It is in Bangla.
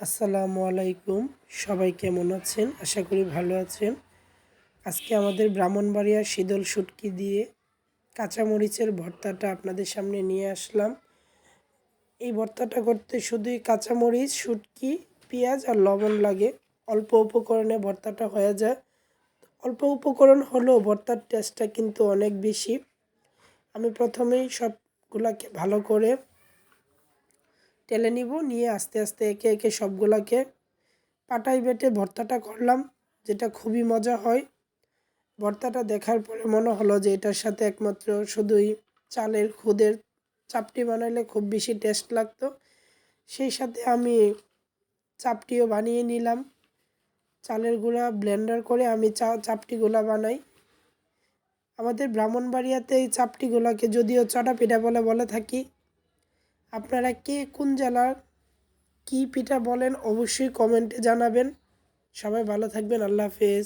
আসসালামু আলাইকুম। সবাই কেমন আছেন? আশা করি ভালো আছেন। আজকে আমাদের ব্রাহ্মণবাড়িয়া শীতল শুটকি দিয়ে কাঁচামরিচের ভর্তাটা আপনাদের সামনে নিয়ে আসলাম। এই ভর্তাটা করতে শুধুই কাঁচামরিচ, শুটকি, পেঁয়াজ আর লবণ লাগে। অল্প উপকরণে ভর্তাটা হয়ে যায়। অল্প উপকরণ হলেও ভর্তার টেস্টটা কিন্তু অনেক বেশি। আমি প্রথমেই সবগুলাকে ভালো করে টেলে নিব, নিয়ে আস্তে আস্তে একে একে সবগুলোকে পাটাই বেটে ভর্তাটা করলাম, যেটা খুবই মজা হয়। ভর্তাটা দেখার পরে মনে হলো যে এটার সাথে একমাত্র শুধুই চালের খুদের চাপটি বানাইলে খুব বেশি টেস্ট লাগতো। সেই সাথে আমি চাপটিও বানিয়ে নিলাম। চালের গুঁড়া ব্লেন্ডার করে আমি চা, চাপটিগুলা বানাই। আমাদের ব্রাহ্মণবাড়িয়াতে এই চাপটিগুলাকে যদিও চটা পিঠা বলে বলে থাকি আপনারা কে কোন জেলার কী পিঠা বলেন অবশ্যই কমেন্টে জানাবেন। সবাই ভালো থাকবেন, আল্লাহ হাফেজ।